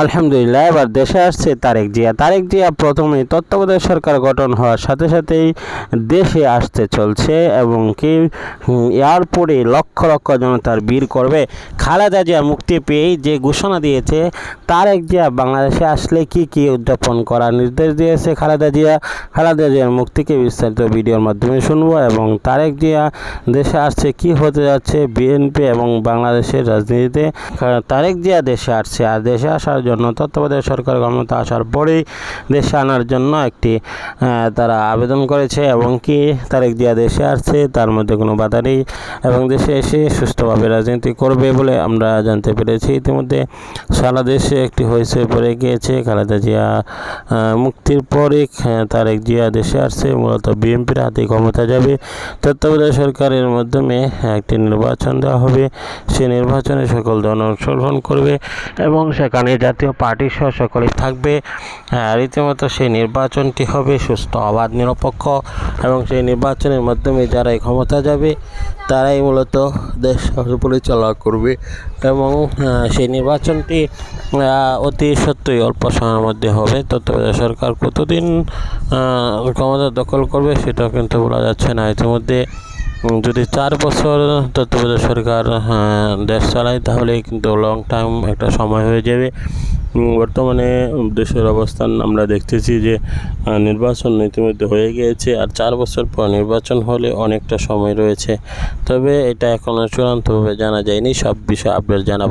আলহামদুলিল্লাহ, এবার দেশে আসছে তারেক জিয়া। তারেক জিয়া প্রথমে তত্ত্বাবধায়ক সরকার গঠন হওয়ার সাথে সাথেই দেশে আসতে চলছে এবং কি এয়ারপোর্টে লক্ষ লক্ষ জনতার ভিড় করবে। খালেদা জিয়া মুক্তি পেয়েই যে ঘোষণা দিয়েছে, তারেক জিয়া বাংলাদেশে আসলে কি কি উদযাপন করার নির্দেশ দিয়েছে খালেদা জিয়া, খালেদা জিয়ার মুক্তিকে বিস্তারিত ভিডিওর মাধ্যমে শুনব এবং তারেক জিয়া দেশে আসছে কি হতে যাচ্ছে বিএনপি এবং বাংলাদেশের রাজনীতিতে। তারেক জিয়া দেশে আসছে, আর দেশে আসার জন্য তত্ত্বাবধায়ক সরকার ক্ষমতা আসার পরেই দেশে আনার জন্য একটি তারা আবেদন করেছে এবং কি তারেক জিয়া দেশে আসছে তার মধ্যে কোনো বাধা নেই এবং দেশে এসে সুস্থভাবে রাজনীতি করবে বলে আমরা জানতে পেরেছি। ইতিমধ্যে সারা দেশে একটি হয়েছে পড়ে গিয়েছে। খালেদা জিয়া মুক্তির পরে তারেক জিয়া দেশে আসছে, মূলত বিএনপির হাতে ক্ষমতা যাবে। তত্ত্বাবধায়ক সরকারের মাধ্যমে একটি নির্বাচন দেওয়া হবে। সেই নির্বাচনে সকল দল অংশগ্রহণ করবে এবং সেখানে জাতীয় পার্টি সহ সকলেই থাকবে। আহ, রীতিমতো সেই নির্বাচনটি হবে সুস্থ অবাধ নিরপেক্ষ এবং সেই নির্বাচনের মাধ্যমে যারাই ক্ষমতা যাবে তারাই মূলত দেশ পরিচালনা করবে এবং সেই নির্বাচনটি অতি সত্যই অল্প সময়ের মধ্যে হবে। তত্ত্বাবধায়ক সরকার কতদিন ক্ষমতা দখল করবে সেটাও কিন্তু বলা যাচ্ছে না। ইতিমধ্যে যদি চার বছর তত্ত্বাবধায়ক সরকার দেশ চালায়, তাহলে কিন্তু লং টাইম একটা সময় হয়ে যাবে। বর্তমানে দেশের অবস্থান আমরা দেখতেছি যে নির্বাচন ইতিমধ্যে হয়ে গিয়েছে, আর চার বছর পর নির্বাচন হলে অনেকটা সময় রয়েছে। তবে এটা এখনও চূড়ান্তভাবে জানা যায়নি, সব বিষয়ে আপডেট জানাব।